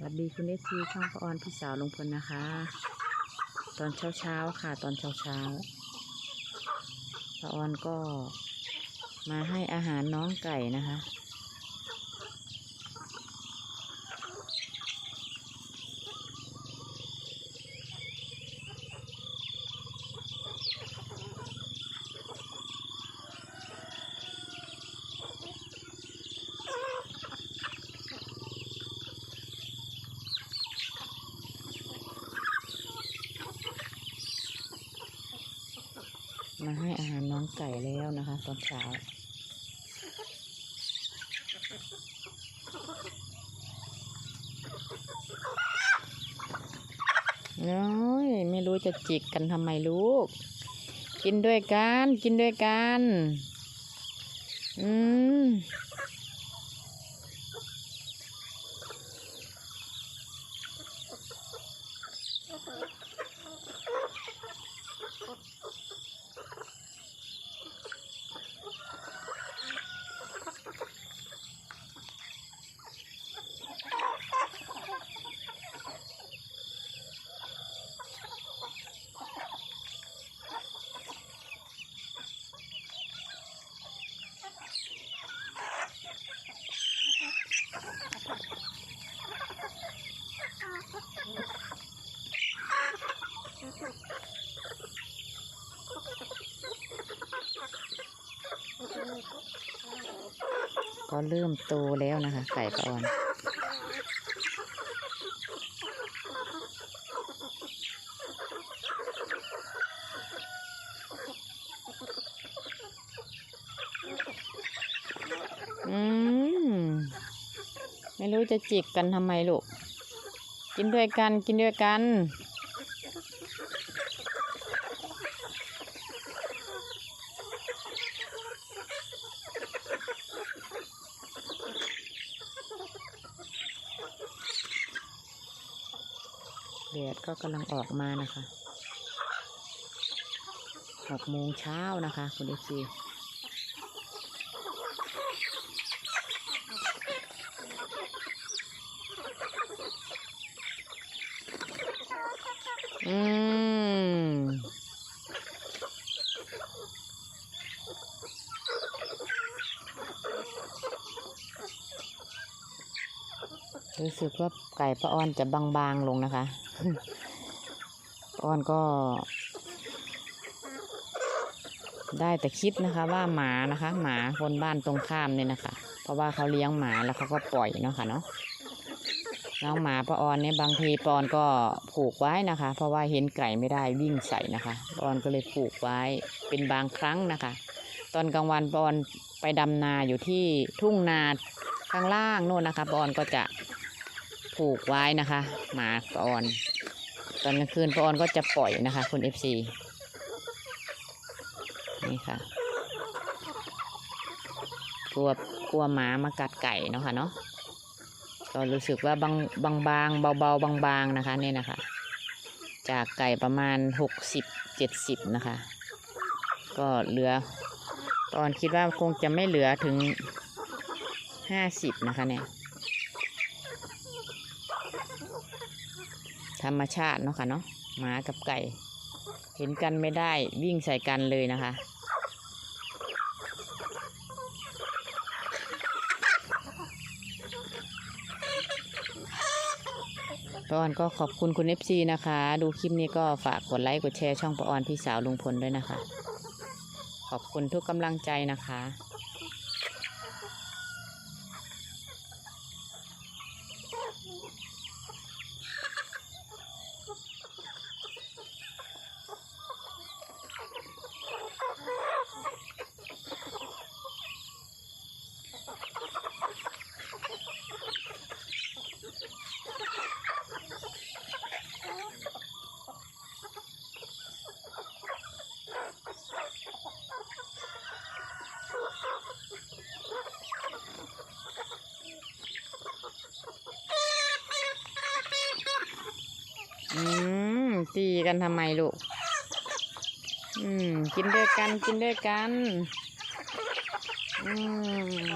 สวัสดีคุณเอซีช่องพระออนพี่สาวลุงพลนะคะ ตอนเช้าเช้าๆค่ะ ตอนเช้าเช้าๆพระออนก็มาให้อาหารน้องไก่นะคะ มาให้อาหารน้องไก่แล้วนะคะ ตอนเช้าน้อยไม่รู้จะจิกกันทำไมลูก กินด้วยกัน กินด้วยกัน อืม ก็เริ่มโตแล้วนะคะ ไก่ปะออนอืมไม่รู้จะจิกกันทำไมลูก กินด้วยกันกินด้วยกัน แดดก็กำลังออกมานะคะหกโมงเช้านะคะ คุณเอฟซี รู้สึกว่าไก่ป้าออนจะบางๆลงนะคะป้อนก็ ได้แต่คิดนะคะว่าหมานะคะ หมาคนบ้านตรงข้ามเนี่ยนะคะ เพราะว่าเขาเลี้ยงหมาแล้วเขาก็ปล่อยเนาะค่ะเนาะน้องหมาป้าออนเนี่ยบางทีปอนก็ผูกไว้นะคะ เพราะว่าเห็นไก่ไม่ได้วิ่งใส่นะคะปอนก็เลยผูกไว้เป็นบางครั้งนะคะ ตอนกลางวันปอนไปดำนาอยู่ที่ทุ่งนาข้างล่างโน่นนะคะป้าออนก็จะ ผูกไว้นะคะหมาปอน ตอนกลางคืนปอนก็จะปล่อยนะคะ คุณเอฟซีนี่ค่ะ กลัวกลัวหมามากัดไก่เนาะค่ะเนาะก็รู้สึกว่าบางบางบางเบาเบาบางบางๆนะคะเนี่ยนะคะ จากไก่ประมาณหกสิบเจ็ดสิบนะคะ ก็เหลือ ตอนคิดว่าคงจะไม่เหลือถึงห้าสิบนะคะเนี่ย ธรรมชาติเนาะค่ะเนาะหมากับไก่ เห็นกันไม่ได้วิ่งใส่กันเลยนะคะปออนก็ขอบคุณคุณเอฟซีนะคะ ดูคลิปนี้ก็ฝากกดไลค์กดแชร์ช่องปออนพี่สาวลุงพลด้วยนะคะ ขอบคุณทุกกำลังใจนะคะ อืมตีกันทำไมลูก อืม กินด้วยกัน กินด้วยกัน อืม